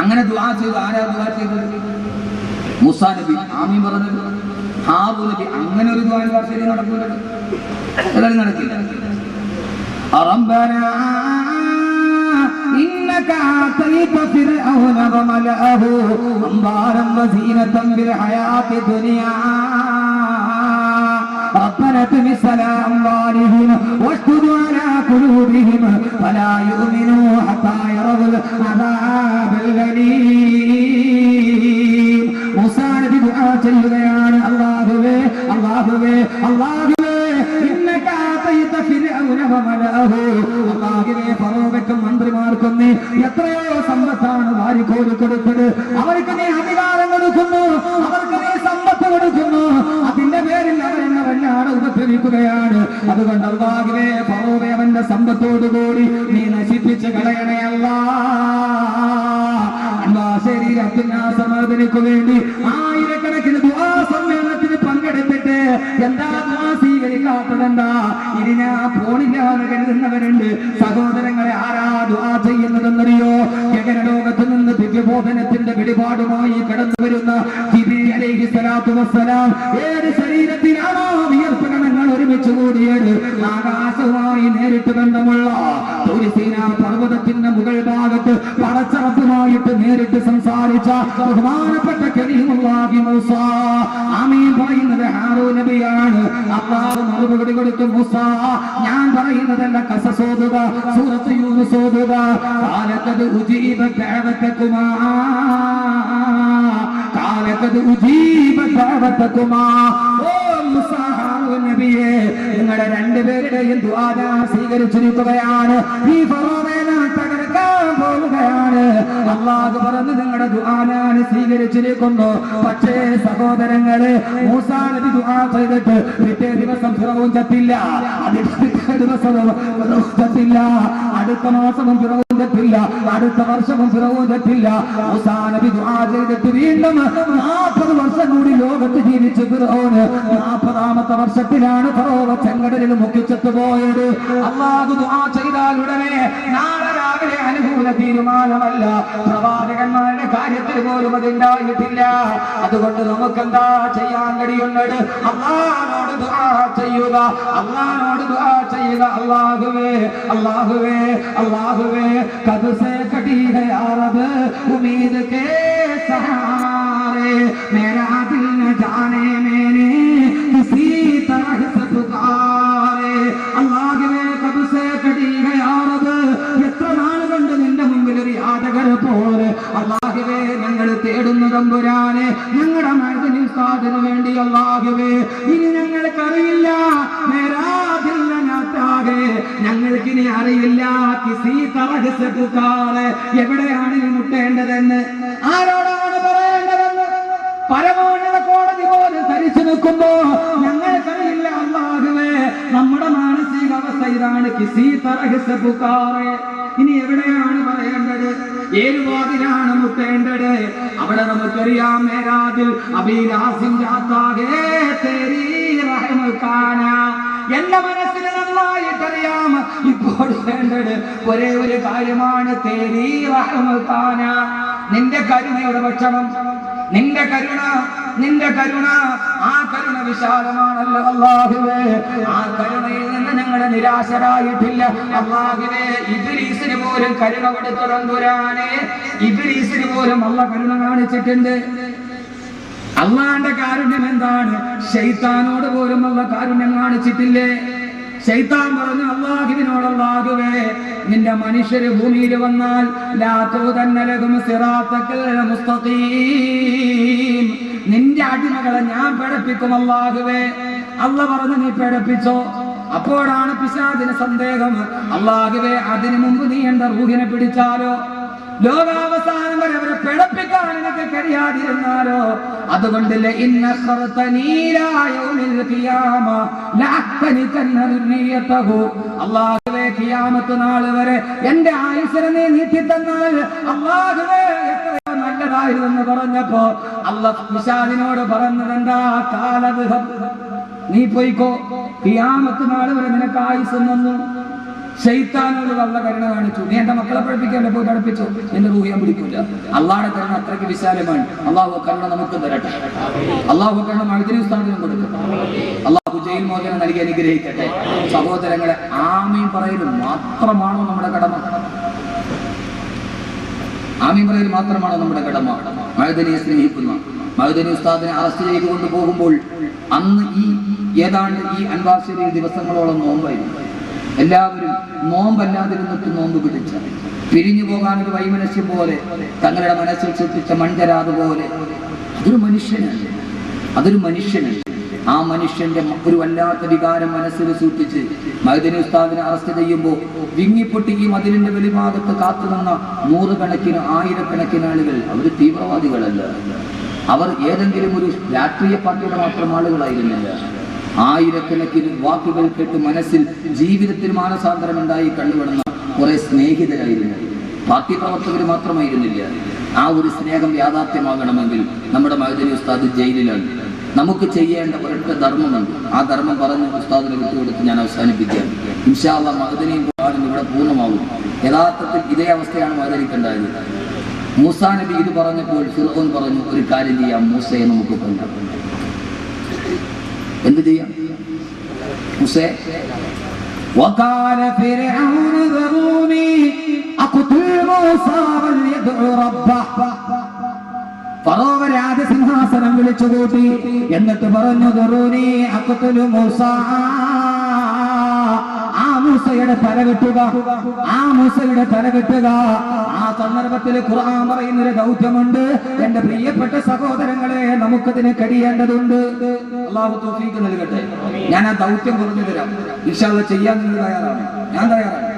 അങ്ങനെ ദുആ ചെയ്തു ആരാ ദുആ ചെയ്തത് മൂസാ നബി ആമീൻ പറഞ്ഞത് ഹാബു നബി അങ്ങനെ ഒരു ദുആ വർഷത്തിൽ നടക്കൂല അതെല്ലാം നടക്കില്ല ربنا إنك آتيت فرعون وملأه أنبارا وزينة بالحياة الدنيا ربنا اطمس على أموالهم واشدد على قلوبهم فلا يؤمنوا حتى يروا العذاب മന്ത്രിമാർക്കും നീ എത്രയോ സമ്പത്താണ് വാരിക്കോരി കൊടുത്തത്. അവർക്ക് നീ അധികാരം കൊടുക്കുന്നു. അവർക്ക് നീ സമ്പത്ത് കൊടുക്കുന്നു. അതിന്റെ പേരിൽ അവരെന്നെ വല്ലാതെ ഉപദ്രവിക്കുകയാണ്. അതുകൊണ്ട് അള്ളാഹുവേ പറവേ അവന്റെ സമ്പത്തോടുകൂടി നീ നശിപ്പിച്ച് കളയണേ അല്ലാ. ശരീരത്തിന് ആ വേണ്ടി ആയിരക്കണക്കിന് ദുആ സമ്മേളനത്തിന് പങ്കെടുത്തിട്ട് എന്താ ദുആ സ്വീകരിക്കാത്തതെന്താ? ഇനി ഞാൻ പോണില്ല കരുതുന്നവരുണ്ട്. സഹോദരങ്ങളെ ആരാ ജഗനലോകത്ത് നിന്ന് ദിവ്യബോധനത്തിന്റെ വെളിപാടുമായി കടന്നു വരുന്ന ഏത് ശരീരത്തിലാണോ വിയർപ്പ് കണങ്ങൾ ഒരുമിച്ച് കൂടിയത് ആകാശവുമായി നേരിട്ട് ബന്ധമുള്ള തുരിസീന പർവതത്തിന്റെ മുകൾ ഭാഗത്ത് പടച്ചറപ്പുമായിട്ട് നേരിട്ട് സംസാരിച്ച ബഹുമാനപ്പെട്ട കലീമുല്ലാഹി മൂസ. ആമീൻ പറയുന്നത് ഹാറൂ നബിയാണ്. അള്ളാഹു മറുപടി കൊടുത്തു മൂസ. ഞാൻ പറയുന്നതല്ല കസസോതുക സൂറത്ത് യൂനുസ് ഓതുക. കാലത്തത് ഉജീബ ദഅവതകുമാ കാലത്തത് ഉജീബ ദഅവതകുമാ ഓ മൂസ. നബിയെ നിങ്ങളുടെ രണ്ടുപേരുടെയും ദ്വാര സ്വീകരിച്ചിരിക്കുകയാണ്. ഈ ഫറോവേന തകർക്കാൻ പോവുകയാണ്. അള്ളാഹു പറഞ്ഞു നിങ്ങളുടെ ദുആനാണ് സ്വീകരിച്ചിരിക്കുന്നു. പക്ഷേ സഹോദരങ്ങളെ മൂസാ നബി ദുആ ചെയ്തിട്ട് പിറ്റേ ദിവസം ഫിറൗൻ ചത്തില്ല. പിറ്റേ ദിവസവും ചത്തില്ല. അടുത്ത മാസവും ഫിറൗൻ ചത്തില്ല. അടുത്ത വർഷവും മൂസാ നബി ദുആ ചെയ്തിട്ട് വീണ്ടും നാൽപ്പത് വർഷം കൂടി ലോകത്ത് ജീവിച്ചു ഫിറൗന് നാൽപ്പതാമത്തെ വർഷത്തിലാണ് ഫറോവ ചെങ്കടലിൽ മുക്കിച്ചെത്തുപോയത് അള്ളാഹു ദുആ ചെയ്താൽ ഉടനെ നാളെ രാവിലെ അനുകൂല തീരുമാനമല്ല. പ്രവാചകന്മാരുടെ കാര്യത്തിൽ പോലും അതുണ്ടായിട്ടില്ല. അതുകൊണ്ട് നമുക്ക് എന്താ ചെയ്യാൻ കഴിയുന്നത്? അള്ളാഹനോട് ദുആ ചെയ്യുക. അള്ളാഹനോട് ദുആ ചെയ്യുക. അള്ളാഹുവേ അള്ളാഹുവേ അള്ളാഹുവേ കത് സേ അറബ് ഉമീദ് കേ സഹാരേ മേരാ തമ്പുരാനെ ഞങ്ങളുടെ മനസ്സിന് സാധന വേണ്ടി അള്ളാഹുവേ ഇനി ഞങ്ങൾക്കറിയില്ല ഞങ്ങൾക്ക് ഇനി അറിയില്ല എവിടെയാണ് ഇനി മുട്ടേണ്ടതെന്ന്? ആരോടാണ് പറയേണ്ടതെന്ന്? പരമോന്നത കോടതി പോലും ധരിച്ചു നിൽക്കുമ്പോ ഞങ്ങൾക്കറിയില്ല അള്ളാഹുവേ നമ്മുടെ മാനസികാവസ്ഥ ഇതാണ് കിസി തറഹസാറ് ഇനി എവിടെയാണ് പറയേണ്ടത്? ഏത് വാതിലാണ് മുട്ടേണ്ടത്? അവിടെ നമുക്കറിയാം മേരാതിൽ അഭിലാസിം ജാത്താകേ തേരീ റഹ്മക്കാന എന്റെ മനസ്സിന് നന്നായിട്ടറിയാം ഇപ്പോൾ വേണ്ടത് ഒരേ ഒരു കാര്യമാണ് തേരീ റഹ്മക്കാന നിന്റെ കരുണയുടെ ഭക്ഷണം. നിന്റെ കരുണ നിന്റെ കരുണ ആ കരുണ വിശാലമാണല്ലോ അള്ളാഹുവേ. ആ കരുണയിൽ നിന്ന് ഞങ്ങൾ നിരാശരായിട്ടില്ല. അള്ളാഹുവേ ഇബിലീസിന് പോലും കരുണ കൊടുത്തുറന്തുരാനെ ഇബിലീസിന് പോലും അള്ള കരുണ കാണിച്ചിട്ടുണ്ട്. അള്ളാന്റെ കാരുണ്യം എന്താണ്? ശൈത്താനോട് പോലും അള്ള കാരുണ്യം കാണിച്ചിട്ടില്ലേ? ശൈത്താൻ പറഞ്ഞു അള്ളാഹുവിനോട് അള്ളാഹുവേ നിന്റെ മനുഷ്യര് ഭൂമിയിൽ വന്നാൽ നിന്റെ അടിമകളെ ഞാൻ പേടപ്പിക്കും അള്ളാഹുവേ. അല്ല പറഞ്ഞു നീ പേടപ്പിച്ചോ? അപ്പോഴാണ് പിശാദിന് സന്ദേഹം. അള്ളാഹുവേ അതിനു മുമ്പ് നീ എന്റെ റൂഹിനെ പിടിച്ചാലോ? ലോകാവസാനം വരെ അവരെ പിഴപ്പിക്കാൻ എനിക്ക് കഴിയാതിരുന്നാലോ? അതുകൊണ്ട് ഇന്ന അല്ലാഹുവേ ഖിയാമത്ത് നാൾ വരെ എന്റെ ആയുസരനെ നീ നീട്ടി തന്നാൽ എത്രയോ നല്ലതായിരുന്നെന്ന് പറഞ്ഞപ്പോ അല്ലാഹ് നിഷാദിനോട് പറഞ്ഞത് എന്താ കാലവിഹം നീ പോയിക്കോ. ഖിയാമത്ത് നാൾ വരെ നിനക്ക് ആയുസ് വന്നു ശൈത്താനോട് വല്ല കരുണ കാണിച്ചു? നീ എന്റെ മക്കളെ പഠിപ്പിക്കാൻ പോയി പഠിപ്പിച്ചു. എന്റെ റൂഹിയാൻ പിടിക്കൂല. അള്ളാടെ കരുണ അത്രയ്ക്ക് വിശാലമാണ്. അള്ളാഹു കരുണ നമുക്ക് തരട്ടെ. അള്ളാഹു കരുണ മഴുതിരി സ്ഥാപനം കൊടുക്കട്ടെ അള്ളാഹു ജയിൽ മോചനം നൽകി അനുഗ്രഹിക്കട്ടെ. സഹോദരങ്ങളെ ആമയും പറയലും മാത്രമാണോ നമ്മുടെ കടമ? ആമീൻ പറയൽ മാത്രമാണ് നമ്മുടെ കടമ? മഴുതനിയെ സ്നേഹിക്കുന്ന മഴുതനി ഉസ്താദിനെ അറസ്റ്റ് ചെയ്ത് കൊണ്ടുപോകുമ്പോൾ അന്ന് ഈ ഏതാണ്ട് ഈ അൻവാർശരി ദിവസങ്ങളോളം നോമ്പായിരുന്നു. എല്ലാവരും നോമ്പല്ലാതിരുന്നിട്ട് നോമ്പ് പിടിച്ച. പിരിഞ്ഞു പോകാൻ ഒരു വൈമനസ്യം പോലെ തങ്ങളുടെ മനസ്സിൽ ശ്രദ്ധിച്ച മൺകരാത് പോലെ അതൊരു മനുഷ്യനാണ്. അതൊരു മനുഷ്യനാണ്. ആ മനുഷ്യന്റെ ഒരു വല്ലാത്ത വികാരം മനസ്സിൽ സൂക്ഷിച്ച് മൈദിനി ഉസ്താദിനെ അറസ്റ്റ് ചെയ്യുമ്പോൾ വിങ്ങിപ്പൊട്ടി ഈ മതിലിന്റെ വെളിഭാഗത്ത് കാത്തുനിന്ന നൂറുകണക്കിന് ആയിരക്കണക്കിന് ആളുകൾ അവർ തീവ്രവാദികളല്ല. അവർ ഏതെങ്കിലും ഒരു രാഷ്ട്രീയ പാർട്ടിയുടെ മാത്രം ആളുകളായിരുന്നില്ല. ആയിരക്കണക്കിന് വാക്കുകൾ കേട്ട് മനസ്സിൽ ജീവിതത്തിൽ മാനസാന്തരം ഉണ്ടായി കണ്ടുവിടുന്ന കുറെ സ്നേഹിതരായിരുന്നു. പാർട്ടി പ്രവർത്തകർ മാത്രമായിരുന്നില്ല. ആ ഒരു സ്നേഹം യാഥാർത്ഥ്യമാകണമെങ്കിൽ നമ്മുടെ മഹദനി ഉസ്താദ് ജയിലിലാണ്. നമുക്ക് ചെയ്യേണ്ട ഒരൊറ്റ ധർമ്മമുണ്ട്. ആ ധർമ്മം പറഞ്ഞ് ഉസ്താദിനെ വിട്ടുകൊടുത്ത് ഞാൻ അവസാനിപ്പിക്കുകയാണ് ഇൻഷാല്ല മഹദനിയും ഖുർആനും ഇവിടെ പൂർണമാകും. യഥാർത്ഥത്തിൽ ഇതേ അവസ്ഥയാണ് മഹദനിക്കുണ്ടായത് മൂസാ നബി ഇത് പറഞ്ഞപ്പോൾ ഫിറോൻ പറഞ്ഞു ഒരു കാര്യം ചെയ്യാം മൂസയെ നമുക്ക് കൊല്ലാം. എന്ത് ചെയ്യാം മൂസേ وقال فرعون ذروني أقتل موسى وليدع ربه ഫറോവ രാജസിംഹാസനം വിളിച്ചുകൂട്ടി എന്നിട്ട് പറഞ്ഞു ദുറൂനി അക്കുത്തുലു മൂസ ആ മൂസയുടെ തല കെട്ടുക. ആ മൂസയുടെ തല കെട്ടുക. ആ സന്ദർഭത്തിൽ ഖുർആൻ പറയുന്ന ഒരു ദൗത്യമുണ്ട്. എന്റെ പ്രിയപ്പെട്ട സഹോദരങ്ങളെ നമുക്കതിന് കഴിയേണ്ടതുണ്ട്. അള്ളാഹു തൗഫീഖ് നൽകട്ടെ. ഞാൻ ആ ദൗത്യം പറഞ്ഞു തരാം. ഇഷാദ് ചെയ്യാൻ തയ്യാറാണ്. ഞാൻ തയ്യാറാണ്.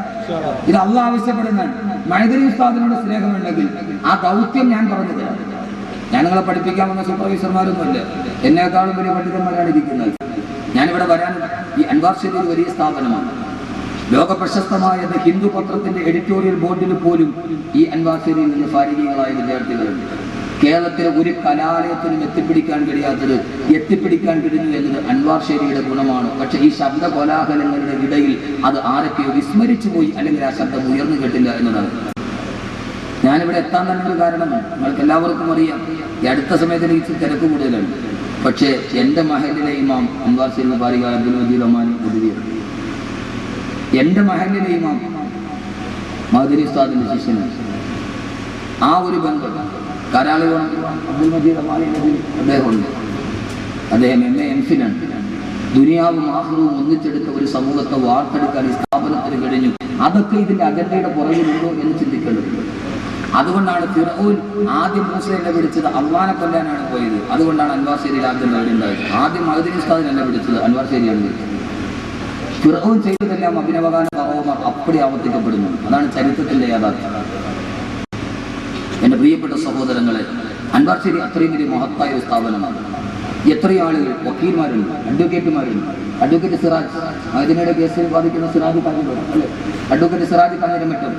ഇത് അള്ളാഹ് ആവശ്യപ്പെടുന്നതാണ്. മൈദരി ഉസ്താദിനോട് സ്നേഹമുണ്ടെങ്കിൽ ആ ദൗത്യം ഞാൻ പറഞ്ഞു തരാം. ഞാൻ നിങ്ങളെ പഠിപ്പിക്കാൻ വന്ന സൂപ്പർവൈസർമാരൊന്നുമല്ല എന്നെക്കാളും വലിയ പണ്ഡിതന്മാരാണ് ഇരിക്കുന്നത്. ഞാനിവിടെ വരാൻ ഈ അൻവാർ ഷെരി വലിയ സ്ഥാപനമാണ്. ലോക പ്രശസ്തമായ ഹിന്ദു പത്രത്തിന്റെ എഡിറ്റോറിയൽ ബോർഡിൽ പോലും ഈ അൻവാർ ഷെരിയിൽ നിന്ന് ഫാരികങ്ങളായ വിദ്യാർത്ഥികളുണ്ട്. കേരളത്തിലെ ഒരു കലാലയത്തിനും എത്തിപ്പിടിക്കാൻ കഴിയാത്തത് എത്തിപ്പിടിക്കാൻ കഴിഞ്ഞു എന്നത് അൻവാർ ശേരിയുടെ ഗുണമാണ്. പക്ഷെ ഈ ശബ്ദ കോലാഹലങ്ങളുടെ ഇടയിൽ അത് ആരൊക്കെയോ വിസ്മരിച്ചു പോയി അല്ലെങ്കിൽ ആ ശബ്ദം ഉയർന്നു കേട്ടില്ല എന്നതാണ്. ഞാനിവിടെ എത്താൻ തന്നെ കാരണം നിങ്ങൾക്ക് എല്ലാവർക്കും അറിയാം. ഈ അടുത്ത സമയത്ത് എനിക്ക് തിരക്ക് കൂടുതലാണ്. പക്ഷേ എന്റെ മഹലിലെ ഇമാം അൻവാർ ഷെരി പാരിക അബ്ദുൽ മജീദ് ഉദവിയാണ് എന്റെ മഹലിലെ ഇമാം മധുരി ഉസ്താദിന്റെ ശിഷ്യനാണ്. ആ ഒരു ബന്ധം കരാളി അബ്ദുൽ മജീദ് അദ്ദേഹമുണ്ട്. അദ്ദേഹം എം എ ദുനിയാവും ആഹ്റവും ഒന്നിച്ചെടുത്ത ഒരു സമൂഹത്തെ വാർത്തെടുക്കാൻ ഈ സ്ഥാപനത്തിന് കഴിഞ്ഞു. അതൊക്കെ ഇതിന്റെ അജണ്ടയുടെ പുറകിലുണ്ടോ എന്ന് ചിന്തിക്കേണ്ടതുണ്ട്. അതുകൊണ്ടാണ് ഫിറോൻ ആദ്യം മൂസയെ വിളിച്ചത് അള്ളാനെ കൊല്ലാനാണ് പോയത്. അതുകൊണ്ടാണ് അൻവാർ ശേരിയിൽ ആദ്യം ഉണ്ടായത്. ആദ്യം മഹദിൻ ഉസ്താദിനല്ല വിളിച്ചത് അൻവാർ ശേരിയാണ് ഫിറോൻ ചെയ്തതെല്ലാം അഭിനവകാല പറവമാർ അപ്പടി ആവർത്തിക്കപ്പെടുന്നു. അതാണ് ചരിത്രത്തിന്റെ യാഥാർത്ഥ്യം. എന്റെ പ്രിയപ്പെട്ട സഹോദരങ്ങളെ അൻവാർ ശേരി അത്രയും വലിയ മഹത്തായ ഒരു സ്ഥാപനമാണ്. എത്രയോ ആളുകൾ വക്കീൽമാരുണ്ട് അഡ്വക്കേറ്റുമാരുണ്ട്. അഡ്വക്കേറ്റ് സിറാജ് മഹദിനയുടെ കേസിൽ ബാധിക്കുന്ന സിറാജ് കാഞ്ഞിട്ടുണ്ട് അല്ലേ? അഡ്വക്കേറ്റ് സിറാജ് കാഞ്ഞിരമറ്റും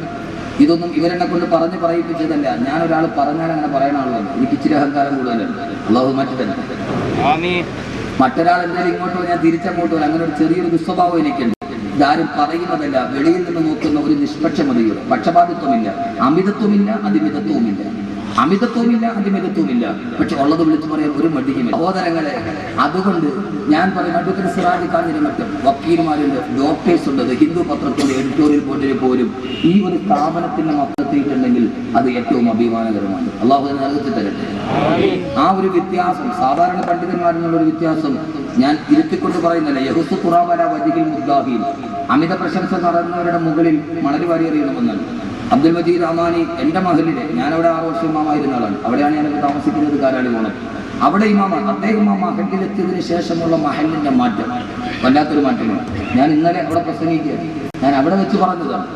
ഇതൊന്നും ഇവരെന്നെ കൊണ്ട് പറഞ്ഞ് പറയിപ്പിച്ചതല്ല ഞാൻ ഒരാൾ പറഞ്ഞാൽ അങ്ങനെ പറയണ ആളാണ് എനിക്ക് ഇച്ചിരി അഹങ്കാരം കൂടുതലാണ് അള്ളാഹു മാറ്റി തന്നെ മറ്റൊരാൾ എന്തായാലും ഇങ്ങോട്ടോ ഞാൻ തിരിച്ചങ്ങോട്ടോ. അങ്ങനെ ഒരു ചെറിയൊരു ദുസ്വഭാവം എനിക്കുണ്ട്. ഇതാരും പറയുന്നതല്ല വെളിയിൽ നിന്ന് നോക്കുന്ന ഒരു നിഷ്പക്ഷമതിയുടെ. പക്ഷപാതിത്വമില്ല അമിതത്വമില്ല അതിമിതത്വവുമില്ല. അമിതത്വമില്ല അതിമിതത്വമില്ല. പക്ഷെ ഉള്ളത് വിളിച്ചു പറയാൻ ഒരു മടിയുമില്ല. സഹോദരങ്ങളെ അതുകൊണ്ട് ഞാൻ പറയും അടുത്തൊരു സിറാജി കാഞ്ഞിന് മറ്റും വക്കീൽമാരുണ്ട് ഡോക്ടേഴ്സ് ഉണ്ട്. ഹിന്ദു പത്രത്തിന്റെ എഡിറ്റോറിയൽ ബോർഡിൽ പോലും ഈ ഒരു സ്ഥാപനത്തിന്റെ മൊത്തത്തിയിട്ടുണ്ടെങ്കിൽ അത് ഏറ്റവും അഭിമാനകരമാണ്. അള്ളാഹു നൽകി തരട്ടെ. ആ ഒരു വ്യത്യാസം സാധാരണ പണ്ഡിതന്മാരെന്നുള്ള ഒരു വ്യത്യാസം ഞാൻ ഇരുത്തിക്കൊണ്ട് പറയുന്നില്ല. യഹുസ് ഖുറാബല വജിഹിൽ മുദ്ദാഹിൻ. അമിത പ്രശംസ നടന്നവരുടെ മുകളിൽ മണൽ വാരിയെറിയണമെന്നാണ് അബ്ദുൽ മജീദ് അമാനി എന്റെ മഹലിലെ ഞാനവിടെ ആറ് വർഷം ഇമാമായിരുന്ന ആളാണ്. അവിടെയാണ് ഞാനൊക്കെ താമസിക്കുന്നത് കാരാളി പോണം അവിടെ ഇമാമാണ് അദ്ദേഹം ആ മഹലിലെത്തിയതിനു ശേഷമുള്ള മഹലിന്റെ മാറ്റം. വല്ലാത്തൊരു മാറ്റമാണ്. ഞാൻ ഇന്നലെ അവിടെ പ്രസംഗിക്കുക. ഞാൻ അവിടെ വെച്ച് പറഞ്ഞതാണ്.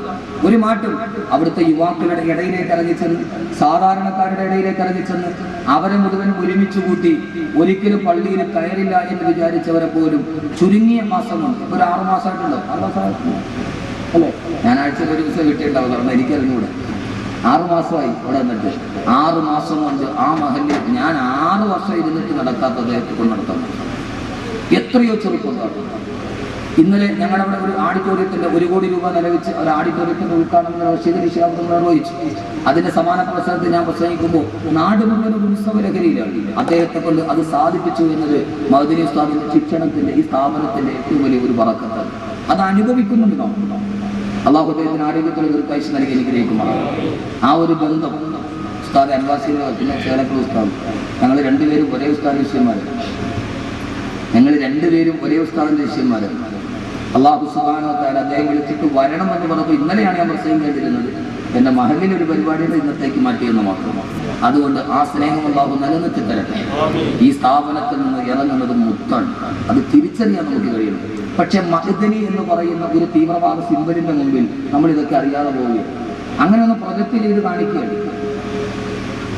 ഒരു മാറ്റം. അവിടുത്തെ യുവാക്കളുടെ ഇടയിലേക്ക് ഇറങ്ങി ചെന്ന് സാധാരണക്കാരുടെ ഇടയിലേക്ക് ഇറങ്ങി ചെന്ന് അവരെ മുഴുവൻ ഒരുമിച്ച് കൂട്ടി ഒരിക്കലും പള്ളിയിൽ കയറില്ല എന്ന് വിചാരിച്ചവരെ പോലും ചുരുങ്ങിയ മാസം ഒരു ആറുമാസമായിട്ടുണ്ടോ ആറ് മാസമായിട്ടുണ്ടോ അല്ലേ? ഞാൻ ആഴ്ചയിൽ ഒരു ദിവസം കിട്ടിയിട്ടുണ്ടാവും കാരണം എനിക്കറിഞ്ഞൂടെ ആറു മാസമായി ഇവിടെ വന്നിട്ട്. ആറു മാസം കൊണ്ട് ആ മഹലിൽ ഞാൻ ആറു വർഷം ഇരുന്നിട്ട് നടക്കാത്തത് കൊണ്ട് നടത്തുന്നു എത്രയോ ചെറുപ്പക്കാർ ഇന്നലെ ഞങ്ങളുടെ അവിടെ ഒരു ഓഡിറ്റോറിയത്തിന്റെ ഒരു കോടി രൂപ നിലവിച്ച് ഒരു ഓഡിറ്റോറിയത്തിന്റെ ഉദ്ഘാടനം റഷീദ് നിർവഹിച്ചു അതിന്റെ സമാന പ്രസംഗത്തിൽ ഞാൻ പ്രസംഗിക്കുമ്പോൾ നാട് മുഴുവൻ ഒരു ഉത്സവ ലഹരിയിലാണ് അദ്ദേഹത്തെ കൊണ്ട് അത് സാധിപ്പിച്ചു എന്നത് മഹദിനി ഉസ്താദിന്റെ ശിക്ഷണത്തിന്റെ ഈ സ്ഥാപനത്തിന്റെ ഏറ്റവും വലിയ ഒരു പറക്കത്താണ് അത് അനുഭവിക്കുന്നുണ്ട് നാം. അള്ളാഹു അദ്ദേഹത്തിന് ആരോഗ്യത്തിന് ദീർഘായുസ് നൽകി അനുഗ്രഹിക്കുമാണ് ആ ഒരു ബന്ധം ഉസ്താദ് അൻവാസികൾ പിന്നെ ചേലക്കുള്ള ഉസ്താദ്. ഞങ്ങൾ രണ്ടുപേരും ഒരേ ഉസ്താദ് ശിഷ്യന്മാർ ഞങ്ങൾ രണ്ടുപേരും ഒരേ ഉസ്താദിന്റെ ശിഷ്യന്മാർ അള്ളാഹു സുബാനോത്താൻ അദ്ദേഹം വിളിച്ചിട്ട് വരണം എന്ന് പറഞ്ഞപ്പോൾ ഇന്നലെയാണ് ഞാൻ പ്രസംഗം കേട്ടിരുന്നത്. എന്റെ മഹലിൽ ഒരു പരിപാടിയുടെ ഇന്നത്തേക്ക് മാറ്റിയെന്ന് മാത്രമാണ് അതുകൊണ്ട് ആ സ്നേഹം അള്ളാഹു നിലനിർത്തി തരട്ടെ. ഈ സ്ഥാപനത്തിൽ നിന്ന് ഇറങ്ങുന്നത് മുത്താണ് അത് തിരിച്ചറിയാൻ നമുക്ക് കഴിയണം. പക്ഷെ മഹദനി എന്ന് പറയുന്ന ഒരു തീവ്രവാദ സിമ്പലിന്റെ മുമ്പിൽ നമ്മൾ ഇതൊക്കെ അറിയാതെ പോവുകയാണ് അങ്ങനെ ഒന്ന് പ്രൊജക്റ്റ് ചെയ്ത് കാണിക്കുകയാണ്.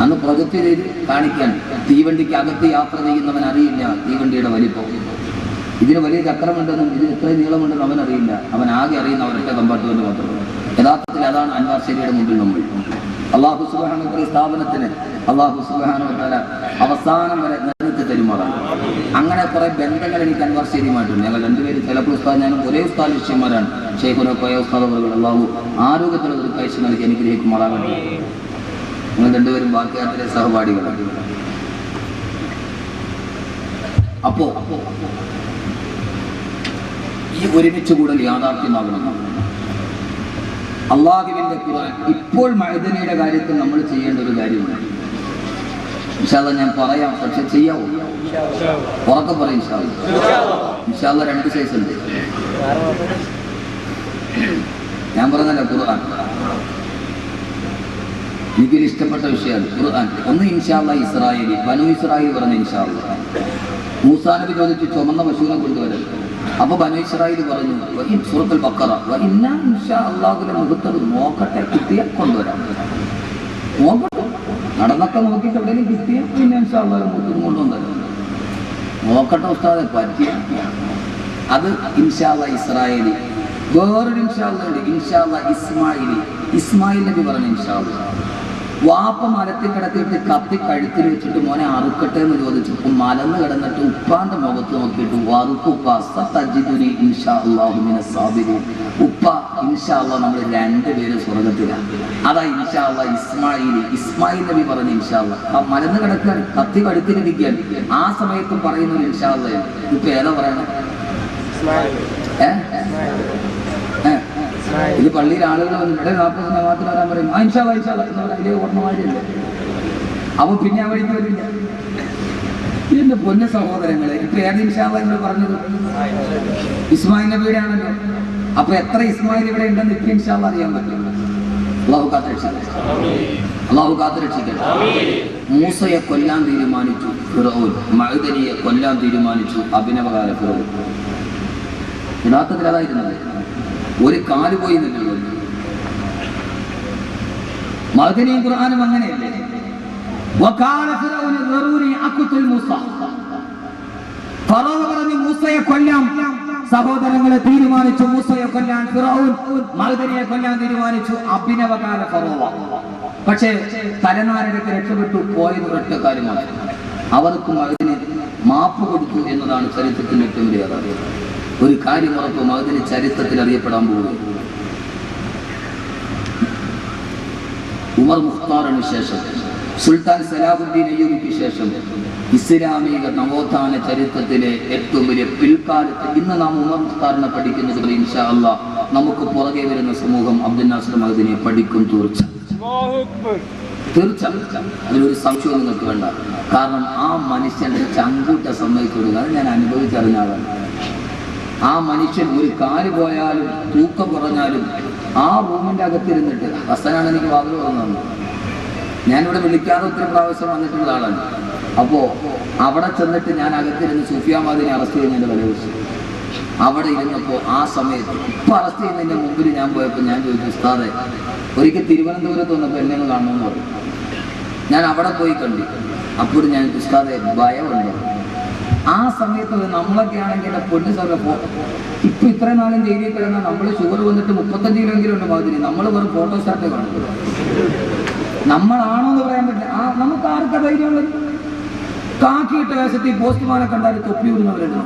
അന്ന് പ്രൊജക്റ്റ് ചെയ്ത് കാണിക്കാൻ തീവണ്ടിക്ക് അകത്ത് യാത്ര ചെയ്യുന്നവൻ അറിയില്ല തീവണ്ടിയുടെ വലിപ്പം ഇതിന് വലിയ ചക്രമുണ്ടെന്നും ഇതിന് ഇത്രയും നീളമുണ്ടെന്നും അവൻ അറിയില്ല. അവൻ ആകെ അറിയുന്ന അവരുടെ കമ്പാർട്ട്മെന്റ് മാത്രമാണ് യഥാർത്ഥത്തിൽ അതാണ് അൻവാർ ശരിയുടെ മുമ്പിൽ നമ്മൾ. അള്ളാഹു സുബാന സ്ഥാപനത്തിന് അള്ളാഹു സുബാന അവസാനം വരെ നേതൃത്വം തരുമാറാണ്. അങ്ങനെ കുറെ ബന്ധങ്ങൾ എനിക്ക് അൻവാർ ശരിയുമായിട്ടുണ്ട് ഞങ്ങൾ രണ്ടുപേരും ചിലപ്പോൾ ഉസ്താദ് ഞാനും ഒരേ ഉസ്താദ് ശിഷ്യന്മാരാണ്. ഷെയ്ഖുനോ കോയ ഉസ്താദ് അവർ അള്ളാഹു ആരോഗ്യത്തിലുള്ള ഒരു കാഴ്ച നൽകി അനുഗ്രഹിക്കുമാറാകട്ടെ. നിങ്ങൾ രണ്ടുപേരും വാക്യാത്തിലെ സഹപാഠികളാണ്. അപ്പോ ഈ ഒരുമിച്ച് കൂടൽ യാഥാർത്ഥ്യമാകണം. അള്ളാഹുവിന്റെ ഖുർആൻ. ഇപ്പോൾ മഴുതനയുടെ കാര്യത്തിൽ നമ്മൾ ചെയ്യേണ്ട ഒരു കാര്യമുണ്ട്. ഇൻഷാല്ല ഞാൻ പറയാം പക്ഷെ ചെയ്യാവോ? ഉറക്കെ പറയും ഇൻഷാല്ല ഇൻഷാല്ല രണ്ട് സൈസ് ഉണ്ട്. ഞാൻ പറഞ്ഞല്ലോ ഖുർആൻ. എനിക്കൊരു ഇഷ്ടപ്പെട്ട വിഷയമാണ് ഖുർആൻ. ഒന്ന് ഇൻഷാല്ല ഇസ്രായേലി ബനു ഇസ്രായേൽ പറഞ്ഞ ഇൻഷാല്ല മൂസാനബി ചോദിച്ച് ചുമന്ന പശുവിനെ കൊണ്ടുവരാൻ അപ്പൊ ബനു ഇസ്രായേൽ പറഞ്ഞു സുഹൃത്തുൽ ബക്കറ അല്ലാഹുവിന്റെ മുഖത്തത് നോക്കട്ടെ കിട്ടിയ കൊണ്ടുവരാം. നോക്കട്ടെ. നടന്നൊക്കെ നോക്കിയിട്ട് എവിടെയെങ്കിലും കിട്ടിയ പിന്നെ ഇൻഷാ അള്ളാഹ് മുഖത്തും കൊണ്ടുവന്നല്ലോ നോക്കട്ടെ ഉസ്താദെ പറ്റിയ അത് ഇൻഷാല്ല ഇസ്രായേലി. വേറൊരു ഇൻഷാല്ല ഉണ്ട്. ഇൻഷാല്ല ഇസ്മായിലി. ഇസ്മായിൽ നബി പറഞ്ഞു ഇൻഷാല്ല വാപ്പ മരത്തിൽ കിടത്തിയിട്ട് കത്തി കഴുത്തിൽ വെച്ചിട്ട് മോനെ അറുക്കട്ടെ എന്ന് ചോദിച്ചപ്പോൾ മലന്ന് കിടന്നിട്ട് ഉപ്പാന്റെ മുഖത്ത് നോക്കിയിട്ട് വറുക്കുപ്പ സത്തജിദുനി ഇൻഷാ അല്ലാഹു മിന സാബിരീൻ. ഉപ്പ ഇൻഷാ അല്ലാഹ് നമ്മൾ രണ്ടുപേരും സ്വർഗത്തിലാണ് അതാ ഇൻഷാ അല്ലാഹ് ഇസ്മായിൽ ഇസ്മായിൽ നബി പറഞ്ഞു ഇൻഷാ അല്ലാഹ് ആ മലന്ന് കിടക്കാൻ കത്തി കഴുത്തിലിരിക്കാൻ ആ സമയത്ത് പറയുന്നത് ഇൻഷാ അല്ലാഹ് ഇപ്പൊ ഏതാ പറയണം? ഏ? ഇത് പള്ളിയിൽ ആളുകൾ വന്നിട്ട് നാൽപ്പത് ജമാത്തിൽ വരാൻ പറയും. ആയിഷ അല്ലാഹ് അതിലേ ഓർമ്മ അവൻ പിന്നെ അവഴിക്ക് വഴിക്ക് വരില്ല എന്റെ പൊന്ന സഹോദരങ്ങളെ ഇപ്പൊ ഏത് നിങ്ങൾ പറഞ്ഞത്. ഇസ്മായിൽ നബിയുടെ ആണല്ലോ അപ്പൊ എത്ര ഇസ്മായിൽ ഇവിടെ ഉണ്ടെന്ന് ഇപ്പൊ ഇൻഷാല്ല അറിയാൻ പറ്റും? അള്ളാഹു കാത്തുരക്ഷിക്കട്ടെ അള്ളാഹു കാത്തുരക്ഷിക്കട്ടെ മൂസയെ കൊല്ലാൻ തീരുമാനിച്ചു ഫിറോൻ. മഴുതനിയെ കൊല്ലാൻ തീരുമാനിച്ചു അഭിനവകാല ഫിറോൻ. യഥാർത്ഥത്തിൽ അതായിരുന്നത് ഒരു കാൽ പോയി നിന്നുള്ളൂ മഹദനിയും ഖുർആാനും അങ്ങനെയല്ലേ? മൂസയെ കൊല്ലാം. സഹോദരങ്ങളെ തീരുമാനിച്ചു മൂസയെ കൊല്ലാൻ മകനെ കൊല്ലാൻ തീരുമാനിച്ചു അഭിനവകാല ഫറോവ. പക്ഷേ തലനാരടക്ക് രക്ഷപ്പെട്ടു പോയത് ഒറ്റ കാര്യമാണ്. അവർക്ക് മകനെ മാപ്പ് കൊടുത്തു എന്നതാണ് ചരിത്രത്തിന്റെ ഏറ്റവും വലിയ ഒരു കാര്യം ഉറപ്പും അതിന് ചരിത്രത്തിൽ അറിയപ്പെടാൻ പോകുന്നു. ഉമർ മുഖ്താറിന് ശേഷം സുൽത്താൻ സലാഹുദ്ദീൻ അയ്യൂബിക്ക് ശേഷം ഇസ്ലാമിക നവോത്ഥാന ചരിത്രത്തിലെ ഏറ്റവും വലിയ പിൽക്കാലത്ത് ഇന്ന് നാം ഉമർ മുഖ്താറിനെ പഠിക്കുന്നത് ഇൻഷാ നമുക്ക് പുറകെ വരുന്ന സമൂഹം അബ്ദുൽ നാസർ മഹദിനെ പഠിക്കും തീർച്ച തീർച്ച അതിലൊരു സംശയം നിങ്ങൾക്ക് വേണ്ട. കാരണം ആ മനുഷ്യന്റെ സമ്മതിച്ചു അത് ഞാൻ അനുഭവിച്ചറിഞ്ഞ ആളാണ്. ആ മനുഷ്യൻ ഒരു കാൽ പോയാലും തൂക്കം കുറഞ്ഞാലും ആ റൂമിന്റെ അകത്തിരുന്നിട്ട് ഹസനാണ് എനിക്ക് വാതിൽ തുറന്നു ഞാനിവിടെ വിളിക്കാതെ ഒത്തിരി പ്രാവശ്യം വന്നിട്ടുള്ള ആളാണ്. അപ്പോ അവിടെ ചെന്നിട്ട് ഞാൻ അകത്തിരുന്ന് സുഫിയാമാദിനെ അറസ്റ്റ് ചെയ്യുന്നതിന്റെ തലേ വെച്ചു അവിടെ ഇരുന്നപ്പോൾ ആ സമയത്ത് ഇപ്പൊ അറസ്റ്റ് ചെയ്യുന്നതിന്റെ മുമ്പിൽ ഞാൻ പോയപ്പോൾ ഞാൻ ചോദിച്ചു ഉസ്താദെ ഒരിക്കൽ തിരുവനന്തപുരത്ത് വന്നപ്പോൾ എന്നെ കാണണമെന്ന് പറഞ്ഞു. ഞാൻ അവിടെ പോയി കണ്ടു. അപ്പോൾ ഞാൻ ഉസ്താദെ ഭയമുണ്ട്. ആ സമയത്ത് നമ്മളൊക്കെ ആണെങ്കിൽ പൊന്നു സാറ് ഇപ്പൊ ഇത്ര നാളും ജയിലിൽ കിടന്നാൽ നമ്മൾ ഷുഗർ വന്നിട്ട് മുപ്പത്തഞ്ച് കിലോ എങ്കിലും ഉണ്ട് മാതിരി നമ്മൾ വെറും ഫോട്ടോ സ്റ്റാർട്ട് കാണും. നമ്മളാണോ എന്ന് പറയാൻ പറ്റില്ല. ആ നമുക്ക് ആർക്കാ ധൈര്യമുള്ളത്? കാക്കിയിട്ട വേഷത്തിൽ പോസ്റ്റ്മാനെ കണ്ടാൽ തൊപ്പി വിടുന്നവരുണ്ട്